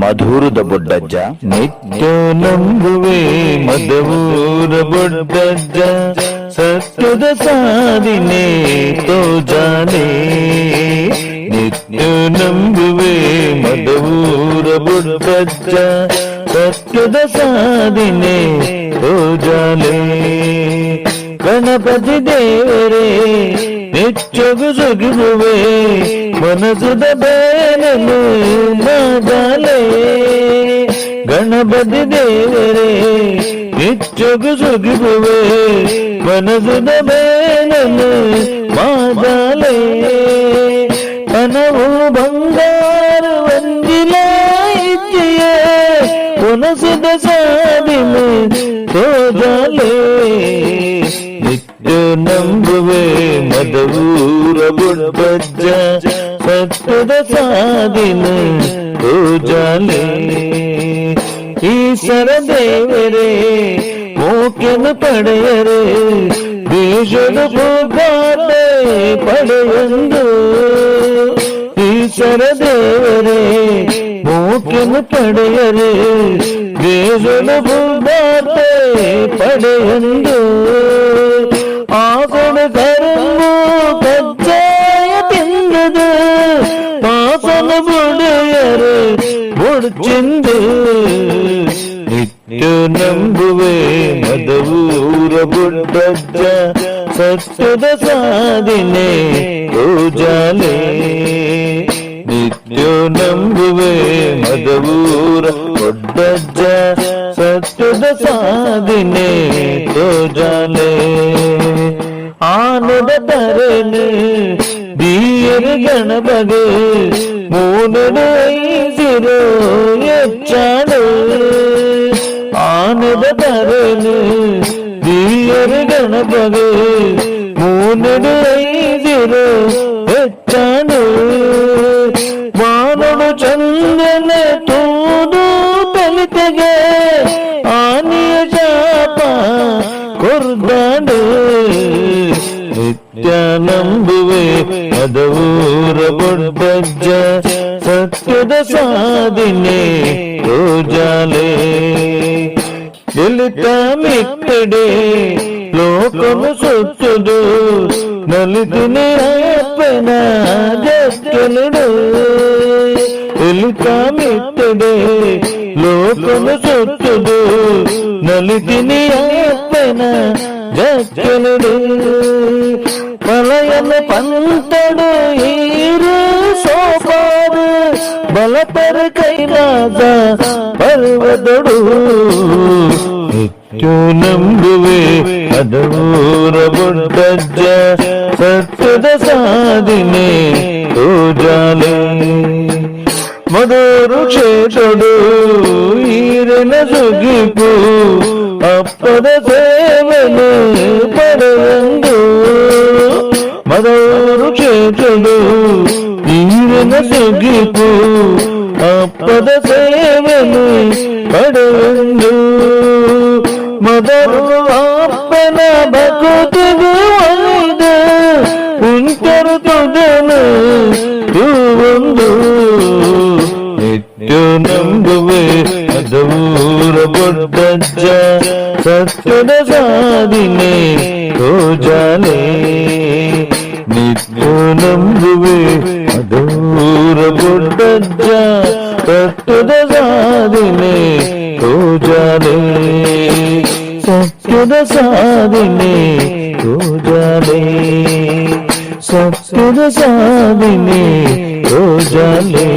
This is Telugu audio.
ಮಧುರದ ಬೊಡ್ಡಜ್ಜ ನಿತ್ಯ ನಂಬುವೆ ಮದವೂರ ಬೊಡ್ಡಜ್ಜ ಸತ್ಯದ ಸಾಧಿನೆ ತೋಜಾನೆ ನಿತ್ಯ ನಂಬುವೆ ಮದವೂರ ಬೊಡ್ಡಜ್ಜ ಸತ್ಯದ ಸಾಧಿನೆ ತೋಜಾಲೆ ಗಣಪತಿ ದೇವರೇ ನಿತ್ಯಗು ಸುಗಿರುವೆ ಮನಸುದ ಬೇನನು ಮದಲೇ ಗಣಪತಿ ದೇವರೇ ನಿತ್ಯಗು ಸುಗಿರುವೆ ಮನಸುದ ಬೇನನು ಮಾದಲೇ ಮನವು ಬಂಗಾರ ವಂದಿಲ ಇದ್ದೀಯೇ ಮನಸುದ ಸಾಧಿಮೆ ತೋಜಲೇ ನಿತ್ಯ ನಂಬುವೆ ಮದವೂರ ಬುಡ್ಬಜ್ಜ ಸತ್ಯದ ಸಾಧಿನ ತೋಜಲೇ ಈಶ್ವರ ದೇವರೇ ಮೋಕ್ಯನು ಪಡೆಯರೆ ದೇಶದ ಭೂಗಾತೆ ಪಡೆಯಂದು ಈಶ್ವರ ದೇವರೇ ಮೋಕ್ಯನು ಪಡೆಯರೆ ದೇಶದ ಭೂಗಾತೆ ಪಡೆಯಂದು ನಿತ್ಯ ನಂಬುವೆ ಮದವೂರ ಬುಡ್ಡಜ್ಜ ಸತ್ಯದ ಸಾಧಿನೆ ಪೂಜಾಲೆ ನಿತ್ಯ ನಂಬುವೆ ಮದವೂರ ಬುಡ್ಡಜ್ಜ ಸತ್ಯದ ಸಾಧಿನೆ ತೋಜಾಲೆ ಆನದ ತರನು ದೀಯರು ಗಣಪಗೆ ಮೂನಡು ಐಸಿರೋ ಎಚ್ಚಾಡು ಆನದ ತರನು ದೀಯರು ಗಣಪಗೆ ಮೂನಡು ಐಸಿರೋ ಎಚ್ಚಾಡು ಮಾನಡು ಚಂದನ ತೂದು ತಲಿತೆಗೆ ಆನಿಯ ಶಾಪ ಕೊರ್ದಾಡು ನಿತ್ಯ ನಂಬುವೆ ಅದೂರ ಬೊಡ್ಡಜ್ಜ సాధినే రోజాలే వెళితామిక్కడే లోకము సొచ్చుడు నలితిని అప్పన జస్తునుడు వెళితామిక్కడే లోకము సొచ్చుడు నలితిని అప్పన జస్తునుడు పలయన పంతడు ఈరు బలపరకైనా పర్వదడు నిత్యూ నంబువే అదూరబుడ్డ సత్యద సాధినే తోజాలే మధురు చేతడు ఈరన సుగిపు అప్పద స మనసుగిపు అప్పద సేవను పడవండు. మొదలు అప్పన భకుతుగు వందు ఉంటరు తుదను తూవందు నిత్యు నంబువే దూరబొడ్డజ్జ సత్యద సాధినే రోజాలే. నిత్యు నంబువే സാധിനെ പൂജാലേ സത്യത സാധിനെ പൂജാലേ സത്യത സാധിനെ പൂജാലേ